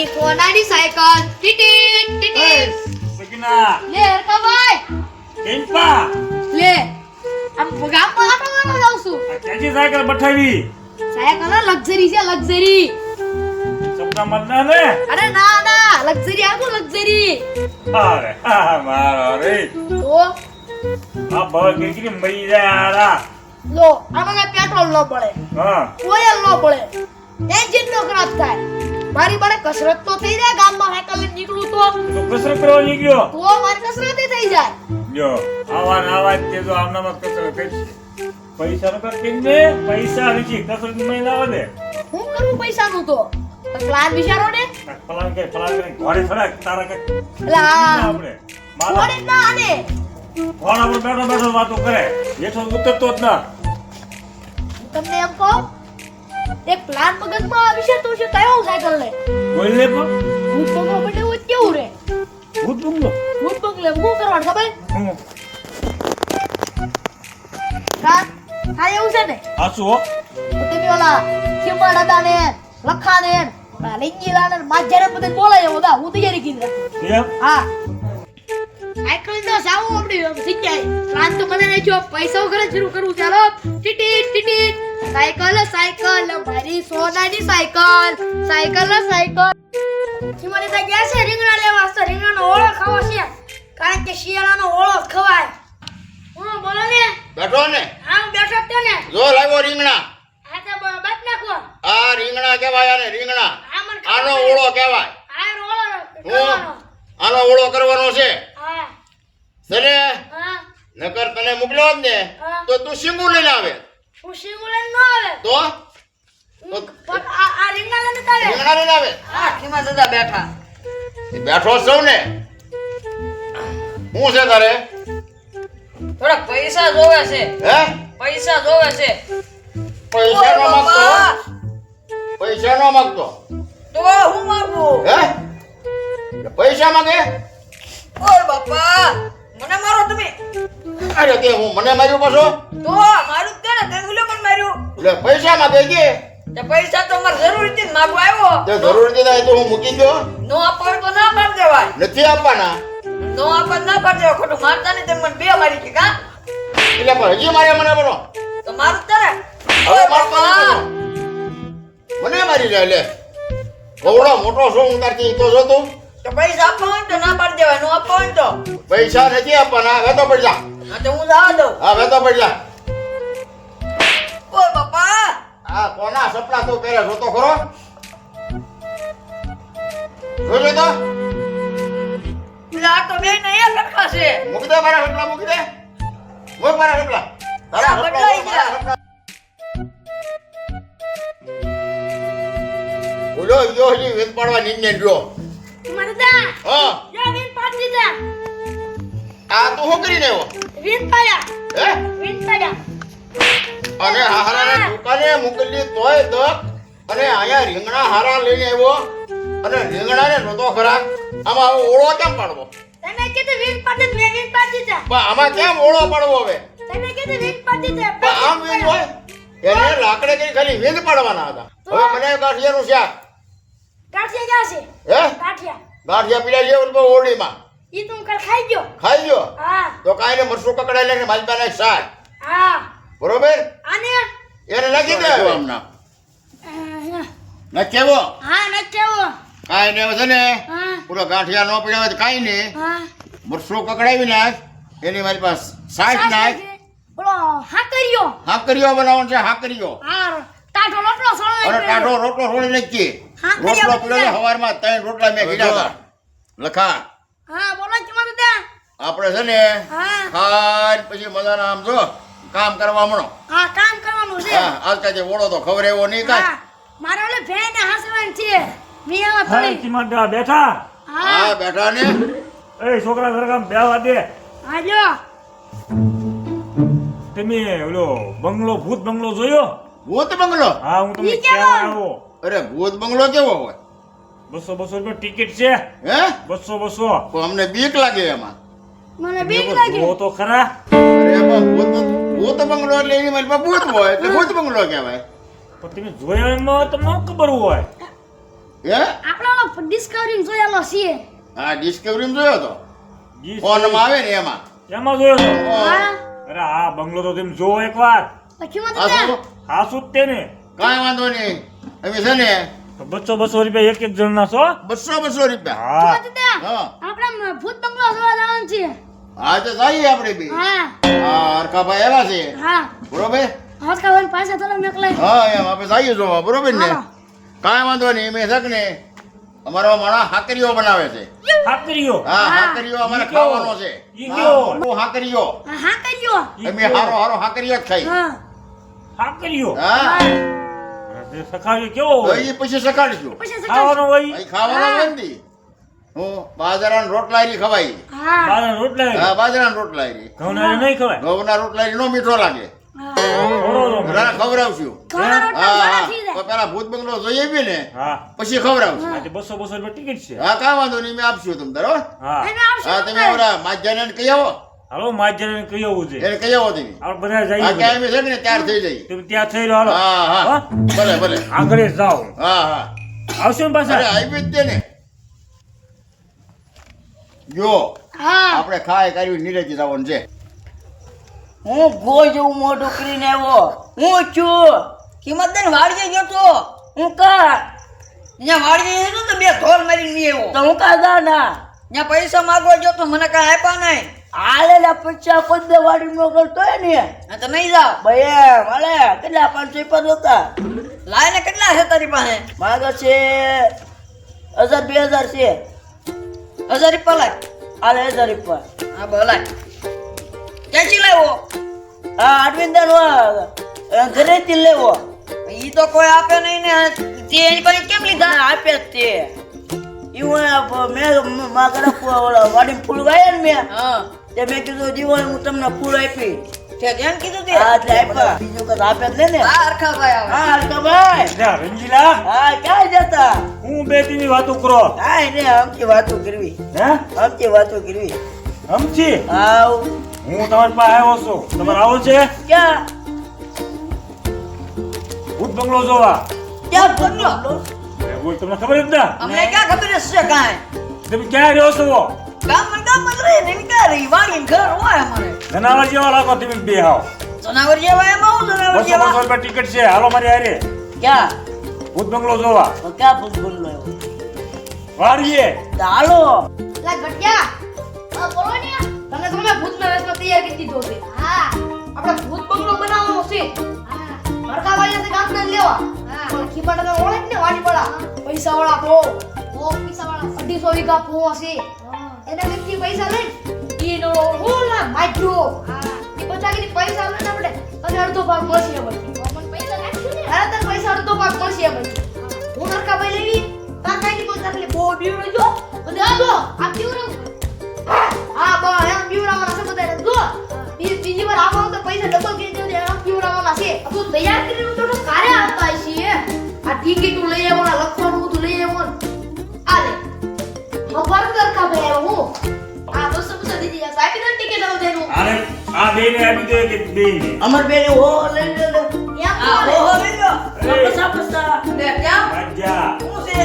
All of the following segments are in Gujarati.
અમારી સોનાની સાયકલ. ટીટીટ ટીટીટ. સગીના. લે હરકાભાઈ કેમ્પા લે આમ ગામમાં આટો મારવા જાઉં છું. કેજી સાયકલ બઠાવી. સાયકલ લક્ઝરી છે લક્ઝરી. સપના મતના ને અરે ના ના લક્ઝરી આવું લક્ઝરી. અરે મારો રે. તો? આ બળ કેકરી મરી જાય આરા. લો આમાં કઈ પેટ્રોલ ન પડે. હા. ઓઇલ ન પડે. એન્જિન નો ખરાબ થાય. મારી મારે કસરત તો થઈ જાય ગામમાં સાયકલ લઈને નીકળું તો. તો કસરત કરવા નીકળ્યો? તો મારી કસરત થઈ જાય. જો આવા ને આવા જ તે જો આમનામાં કસરત કરશે પૈસા નો કરતી ને પૈસા નથી કસરતમાં ના વધે. હું કરું પૈસાનું તો? પ્લાન વિચારો ને. પ્લાન કે પ્લાન કે ઘોડે ફરાક તારા કે એટલે આપણે ઘોડે ના આને. ઘોડા પર બેઠો બેઠો વાતો કરે. જેઠો ઉતરતો જ ના. તમને એમ કહું એક પ્લાન મગજમાં આવી છે તો છે કયો સાયકલ લે કોઈ લે પણ. ભૂત બંગલો બને હોય કેવું રે? ભૂત બંગલો ભૂત બંગલે હું કરવાનું ખબર? હું. કા થાય એવું છે ને? આસુ હો? તમે ઓલા ખીમા દાદા ને લખા ને લીંગીલા ને માજરે બધે બોલાય એવો દા હું તૈયારી કીધી. એમ? હા. સાયકલ તો સાવું આપણી શીખ્યા પ્લાન તો મને નહીં જો પૈસા વગર શરૂ કરવું ચાલો. ટીટી ટીટીટ. સાયકલ સાયકલ મારી સોનાની સાયકલ. Cycle cycle. મને તો ગયા છે રીંગણા લેવા. તો રીંગણાનો ઓળો ખાવો છે. કારણ કે શિયાળાનો ઓળો ખવાય. હું બોલો ને? બેઠો ને? હા હું બેઠો જ ને. જો લાવ્યો રીંગણા. હા તો બાત નાખો. આ રીંગણા કહેવાય આને રીંગણા. આનો ઓળો કહેવાય. હા ઓળો કરવાનો. આનો ઓળો કરવાનો છે. હા. નકર તને મોકલ્યો જ ને તો તું શીંગું લઈને આવે. હું શિંગુલન ન આવે. તો? પણ આ આવે. હા ખીમા દાદા બેઠા. બેઠો જ ને. શું છે તારે? થોડા પૈસા જોવે છે. હે? પૈસા જોવે છે. પૈસા નો માંગતો પૈસા નો માંગતો. તો હું માગું? હે? પૈસા માંગે? ઓય બાપા. મને મારો તમે. અરે તે હું મને માર્યું પાછો? તો મારું જ ને તે ઉલે પણ માર્યું. એટલે પૈસા માંગે કે? તે પૈસા તો મારે જરૂર હતી ને માગવા આવ્યો. તે જરૂરથી દીધા તો હું મૂકી દો નો આપવા તો ના પાડ દેવાય. નથી આપવાના. નો આપવા ના પાડ દેવા ખોટું મારતા ને તેમ મને બે મારી કે કા? એટલે પણ હજી મારે મને બોલો. તો મારું જ હવે મારતો મને મારી જાય લે. ગોવડો મોટો શું ઉતારતી તો જો તું તો પૈસા આપવા તો ના પાડી દેવાયનું આપવા તો પૈસા નથી આપવાના વેતો પડી જા હા તો હું જવા દઉં હા વેતો પડી જા ઓય બાપા આ કોના સપના તું પહેરે જોતો ખરો જોજો તો લા આ તો બે ને એક સરખા છે મૂકી દે મારા સપના મૂકી દે મૂક મારા સપના તારા બદલાઈ ગયા. બોલો જો હજી વેત પાડવા નીંદને રહ્યો મારે દા હા. જા વિન પાડી દીધા આ તું શું કરીને આવ્યો? વિન પાડ્યા. હે? વિન પાડ્યા. અને હારાને દુકાને મોકલી તોય તો અને અહીંયા રીંગણા હારા લઈને આવ્યો. અને રીંગણાને નતો ખરા આમાં હવે ઓળો કેમ પાડવો? તમે કીધું વિન પાડી મેં વિન પાડી દીધા. પણ આમાં કેમ ઓળો પાડવો હવે? તમે કીધું વિન પાડી દીધા પણ આમ વીજ હોય? એને લાકડે કરી ખાલી વીજ પાડવાના હતા. હવે મને કાઠિયાનું શાક. કાઠિયા ક્યાં છે? હે? ગાંઠિયા. ગાંઠિયા પીડા છે ઓલી ઓરડીમાં ઈ તું કર ખાઈ ગયો. ખાઈ ગયો? હા. તો કાઈને મરસું કકડાઈ લઈને માલપાને શાક. હા. બરોબર? આને? એને લખી દે. હવે આમના. હા નાખ કેવો ન કેવો કાંઈ ને છે ને પૂરો ગાંઠિયા નો પીડા હોય તો ને નહીં હા. મરસું કકડાવી નાખ. એની મારી પાસે સાઠ નાખ. બોલો હા કર્યો હાકરીઓ બનાવવાનો છે હાકરીઓ હા ટાઢો રોટલો સોળો અરે ટાઢો રોટલો રોળી નાખીએ. રોટલો પીડો બનાવ્યા. સવારમાં ત્રણ રોટલા મેં કીધા હતા. લખા. હા બોલો ચમા દાદા આપણે છે ને હા. ખાઈ પછી મજાના આમ જો કામ કરવા મળો. હા કામ કરવાનું છે. હા આજકાલ જે ઓળો તો ખબર એવો નહીં હા મારે ઓલે ભેણ ને હાસવાનું છે. મેં આવા હા ચમા દાદા બેઠા. હા. હા બેઠા ને. એ છોકરા ઘરકામ બેહવા દે. આજો જો. તમે ઓલો બંગલો ભૂત બંગલો જોયો? ભૂત બંગલો? હા હું તમને કહેવા આવ્યો. અરે ભૂત બંગલો કેવો હોય? બસો બસો રૂપિયા ટિકિટ છે? હે? બસો બસો. તો અમને બીક લાગે એમાં. મને બીક લાગે. જુઓ તો ખરા. અરે એમાં ભૂત ભૂત બંગલો એટલે એની મારી ભૂત હોય એટલે ભૂત બંગલો કહેવાય. પણ તમે જોયા એમાં તમને ખબર હોય. હે? આપણો ડિસ્કવરી જોયેલો છે હા ડિસ્કવરી જોયો તો. ફોનમાં આવે ને એમાં. એમાં જોયો તો? હા. અરે હા બંગલો તો તમે જોવો એકવાર. પછી મત હા શું? તે ને કાંઈ વાંધો નહીં. અમે છે ને બસો બસો રૂપિયા એક એક જણના છો? બસો બસો રૂપિયા. હા. હા. આપણે ભૂત બંગલો જોવા જવાનું છે. હા તો જઈએ આપણે બી. હા. હા હરખાભાઈ આવ્યા છે. હા. બરોબર? હરકાભાઈ પાસે થોડા મેકલાય. હા એમ આપણે જઈએ જોવા બરોબર ને? કાંઈ વાંધો નહીં મેં શક ને અમારો માણા હાકરીઓ બનાવે છે. હાકરીઓ? હા. હાકરીઓ અમારે ખાવાનો છે. ઈયો હાકરીઓ. હાકરીઓ. અમે હારો હારો હાકરીઓ જ ખાઈ. હા. હાકરીઓ? હા. તે સખાવી કેવો હોય? ઈ પછી સકાડીશું પછી ખાવાનો હોય અહીં ખાવાનો નથી હું બાજરાના રોટલા રી ખવાય. હા. બાજરા રોટલા હા બાજરાના રોટલા રી ઘઉંના નહીં ખવાય? ઘઉંના રોટલા રી નો મીઠો લાગે. હા. રોટલા હા ઘણા હા? થઈ તો પેલા ભૂત બંગલો જોઈએ ને હા. પછી ખવડાવશું. આજે બસો બસો રૂપિયા ટિકિટ છે. હા કાંઈ વાંધો નહીં મેં આપશું તમને બરાબર હા. એને આવશે હા તમે ઓલા માજાને કહી આવો. હાલો માજર કહી આવું છે. એને કહી આવો આપણે બધા જઈએ ક્યાં અમે છે ને ત્યાર થઈ જઈ તમે ત્યાં થઈ રહ્યો હાલો. હા હા? ભલે ભલે. આગળ જાઓ. હા હા. આવશો ને અરે આવી જ તે ને. જો હા. આપણે ખાય કર્યું નીરજી જવાનું છે. હું ગો જેવું મોઢું કરીને આવ્યો. હું છું. કિંમત ને વાડીએ ગયો તો. હું કા? અહીંયા વાડીએ ગયો તો બે ઢોલ મારીને નહીં આવ્યો. તો હું કા ના ત્યાં પૈસા માગવા ગયો તો મને કાંઈ આપ્યા નહીં. આલેલા પૈસા કોઈ દેવાડી નો કરતો હોય ને. તો નહીં જાવ ભાઈ મળે કેટલા પાંચસો પર હતા? લાઈને કેટલા છે તારી પાસે? માગે છે હજાર બે હજાર છે. હજાર રૂપિયા લાય. આલે હજાર રૂપિયા. હા બોલાય ક્યાંથી લેવો? હા અરવિંદન ઘરેથી લેવો. ઈ તો કોઈ આપે નહીં ને. તે એની પાસે કેમ લીધા? આપે જ તે. ઈવોને મેં મારા વાડી ફૂલ વાયા ને મેં. હા. તે મેં કીધું જીવન હું તમને ફૂલ આપી તે કીધું તે? હા એટલે આપ્યા. બીજું કઈ આપે જ ને? હા હરખા હા હલકાભાઈ જા, રંગીલા હા ક્યાં જતા? હું બે તીની વાતો કરો. હા એને આમથી વાતો કરવી. હે? આમથી વાતો કરવી. હમથી? આવ હું તમારી પાસે આવ્યો છું. તમારે આવો છે? ક્યાં? ભૂત બંગલો જોવા. ક્યાં બંગલો? બોલ તમને ખબર જ ના? અમને ક્યાં ખબર હશે કાંઈ? તમે ક્યાં રહ્યો છો? ગામમાં રહે ને ક્યાં વાણી ઘર હોય અમારે. જનાવર જેવા લાગો તમે બે હાવ. જનાવર જેવા એમ હું જનાવર જેવા. બસો જેવા રૂપિયા ટિકિટ છે. હાલો મારી હારે. ક્યાં? ભૂત બંગલો જોવા. ક્યાં ભૂત બંગલો વાડીએ હાલો. લા ઘટિયા આ બોલો ને. તને તો મેં ભૂતનો વેશમાં તૈયાર કરી દીધો છે હા. આપણે ભૂત બંગલો બનાવવાનો છે. હા. મરકા વાળા કામ ને લેવા. હા. ખીપાટા ઓળખ ને વાડી પડા પૈસા વાળા બહુ બહુ પૈસા વાળા અઢીસો વીઘા ભૂ હશે એના વ્યક્તિ પૈસા લઈને એનો હોલા હું લા માજો હા. એ બધા કીધી પૈસા લઈને આપણે અને અડધો ભાગ મળશે એમ મને પૈસા નાખ્યું ને? અરે તને પૈસા અડધો ભાગ મળશે એમ હું. નરકા ભાઈ લેવી તા કાઈ ની કોઈ તકલીફ બહુ બીવડો જો. આ દઉં તેનું આવો અરે આ બે ને આપી દે કે બે ને અમર બેન ઓ લઈ લે લે એમ હા બોલે. ઓહો લીધો. પસા પસા લે ક્યાં મજા શું છે?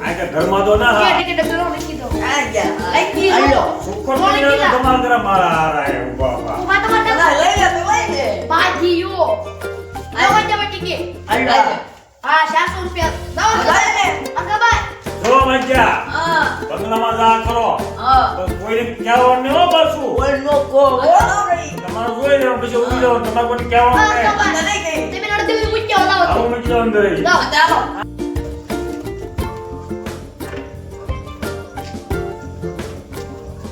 આ કે ઘરમાં તો ના કે હા. ટિકિટ લખી દો આ ગયા લઈ કી લો સુખર તો ધમાલ કરે મારા હારા એ બાપા. ઊભા તો માટે લઈ લે તો લઈ લે. બાજીયો લેવા જવા ટિકિટ અલ્લા હા 400 રૂપિયા. દો લઈ લે. અંકા જો મજા હા. બંગલામાં જા કરો હા. તો કોઈને કહેવાનું ન હો પાછું? કોઈ નો કો તમારે જોઈ લેવાનું પછી ઊભી જાવ તમારે કોઈને કહેવાનું નહીં. મને કઈ તમે અડધી સુધી મૂક્યા લાવો આવું મૂકી દો અંદર. લાવો ચાલો.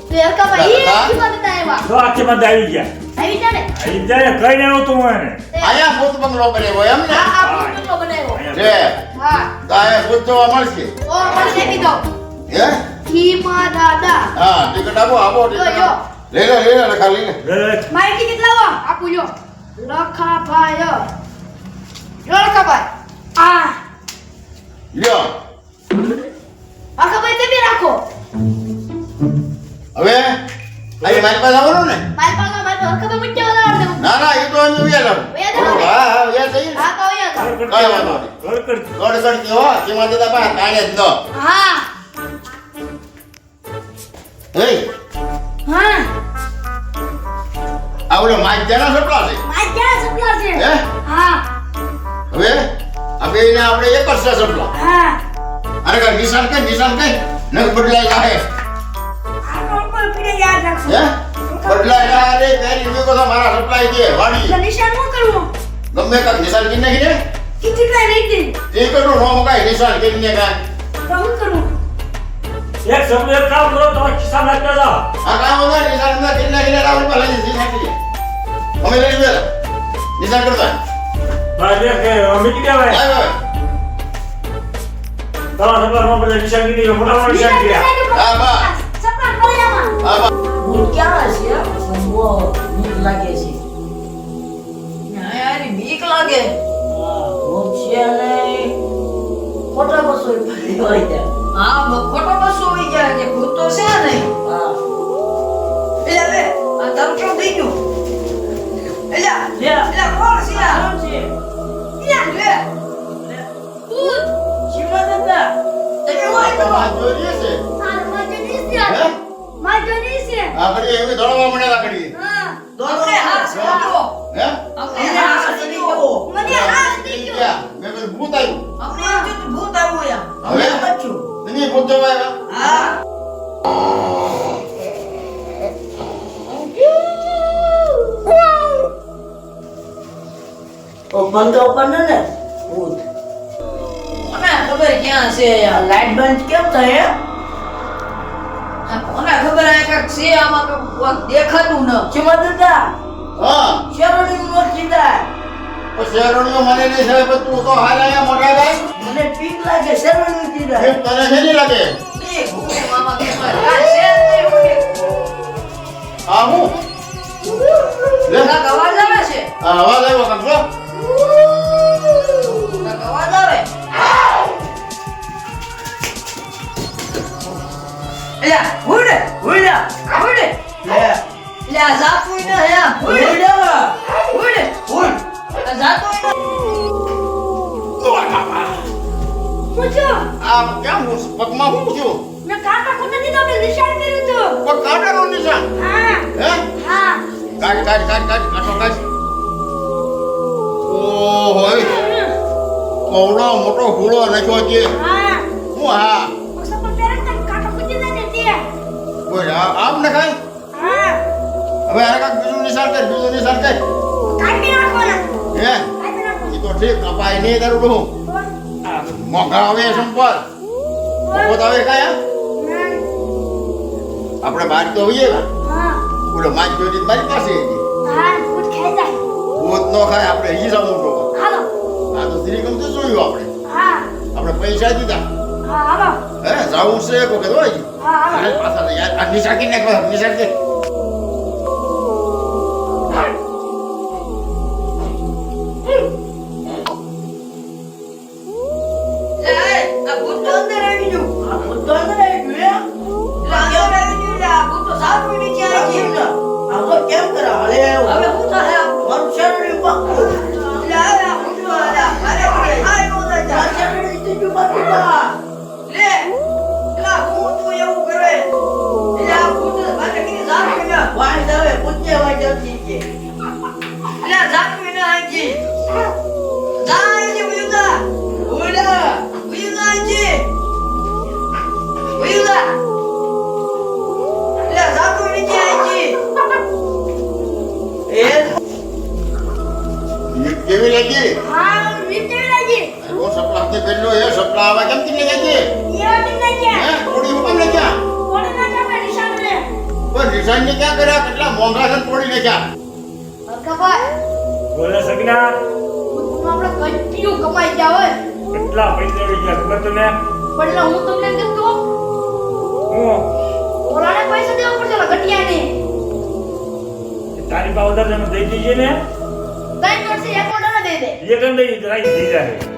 તો અંકા ભાઈ હા? ઈ વાત આવ્યા. જો આખી બધા આવી ગયા. આવી જા ને? આવી જાય કઈ નહીં આવતું હું એને અહીંયા ભૂત બંગલો બનાવ્યો એમ ને? હા આ ભૂતનો બનાવ્યો અહીંયા. છે હા. તો અહીંયા ભૂત જોવા મળશે? તો મને આપી દો. હે? ખીમા દાદા. હા ટિકિટ આપો આપો ટિકિટ લે લઈ લે રખા લઈ લે લે, લે. મારી ટિકિટ લાવો આપું જો રખા ભાઈ જો રખા ભાઈ આ. લ્યો. લખા ભાઈ તે બી રાખો. હવે? અહીં મારી પાસે આવવાનું ને? મારી પાસે મારી પાસે રખા ભાઈ મૂક્યા વાળા દેવું? ના ના એ તો અમે વ્યા લાવ વ્યા હા હા વ્યા થઈ. હા તો અહીંયા જાઓ. કાંઈ મારે કડકડ ગડગડ કેવો? તેમાં દાદા પાસે તાણે જ ન. હા. હે? હા. આ માઈક તેના સપલા છે. માઈક તેના સપલા છે? હે? હા. હવે આ એને આપણે એક જ સપલા હા. અરે કઈ નિશાન કે નિશાન કે નક બદલાઈ જાય આ કોણ પીડે યાદ રાખશો હે? બદલાઈ જાય રે પેરી મેં કો મારા સપ્લાય દે વાડી. નિશાન શું કરવું? ગમે કાક નિશાન કે નહીં રે. કીધું કાંઈ નહીં દે એ કરું નો મુકાય નિશાન કે ને કાક તો શું એક એક કામ કરો તમારા કિસાન જાઓ. આ કામ વગર નો પડે નિશાન કીધી ફટાફટ કર્યા હા, બસ. સપના ફળિયામાં હા બા. ભૂત ક્યાં છે? બહુ બીક લાગે છે. યાર બીક લાગે. હા, નહીં ખોટા બસો ફરી હોય ત્યાં હા બ- ખોટો બસો હોય ગયા કે ભૂત તો છે નહીં હા. એટલે હવે આ તારું કેવું થઈ ગયું? એટલે લે એટલે કોણ છે? આ કોણ છે? લે લે. ભૂત. શિવા દાદા બંધ ઉપર ને ને? ભૂત. કોને ખબર ક્યાં છે લાઈટ બંધ કેમ થાય કોને ખબર આ કાક છે? આમાં કાંઈક દેખાતું ન. શિવા દાદા હા. શેરોની નો કીધા શેરણીઓ મને નહીં સાહેબ તું તો હાલ મોટા ભાઈ મને પીક લાગે શેરોની કીધા કેમ તને છે નહીં લાગે? આ હું અવાજ આવે છે? અવાજ આવ્યો કાંક એલા ઉડ ઉડ ઉડ. લે. આ જાતું ન હે ઉડા. ઉડ ઉડ. આ જાતું ન પૂછો. આ કેમ હું પગમાં હું છું? મેં કાકા કોને દીધો મેં નિશાન કર્યું તું પગ કાઢાનું નિશાન? હા. હે? હા. કાટ કાટ કાઢો કાઢ ઓહો એ. કવડો મોટો હુળો નાખ્યો છે. હા. હું હા સપના પહેરે તને કાકા પૂછી દે ને તે બોલ આમ ને ખાય હા. હવે આને કાક બીજું નિશાન કર બીજું નિશાન કર. કાપી નાખો ને. હે? નાખો. એ તો ઠીક કપાય નહીં તારું બહુ તો મોંઘા આવે સંપલ મોંઘો તો આવે કાયા આપણે બહાર તો હોઈએ હા. બોલો માছ જોડી મારી પાસે હા ભૂત ખાઈ જાય. ભૂત ન ખાય આપણે હીરા મોટો હાલો. આ તો શ્રી ગમતું જોયું આપણે. હા. આપણે પૈસા દીધા. હા જાવું છે એક વખત હોય હા પાછા. યાર આ નિશાન કરી કેવી લાગી હા કેવી લાગી એવો સપલા હાથે પહેરલો એ સપલા આવા કેમ થી લાગી હે થોડી નિશાન નિશાન ને ક્યાં કર્યા કેટલા મોંઘા છે થોડી ક્યાં ખબર બોલે સગના. આપણે કંટીન્યુ કમાઈ ગયા હોય. કેટલા પૈસા લઈ ગયા ખબર તને? પણ હું તમને કીધું હું? ઓલાને પૈસા દેવા પડશે ઓલા ગટિયાને તારી પાસે તમે દઈ દઈએ ને. ત્રણ પડશે એક ઓર્ડર દે દે. એક દઈ દઈ જાય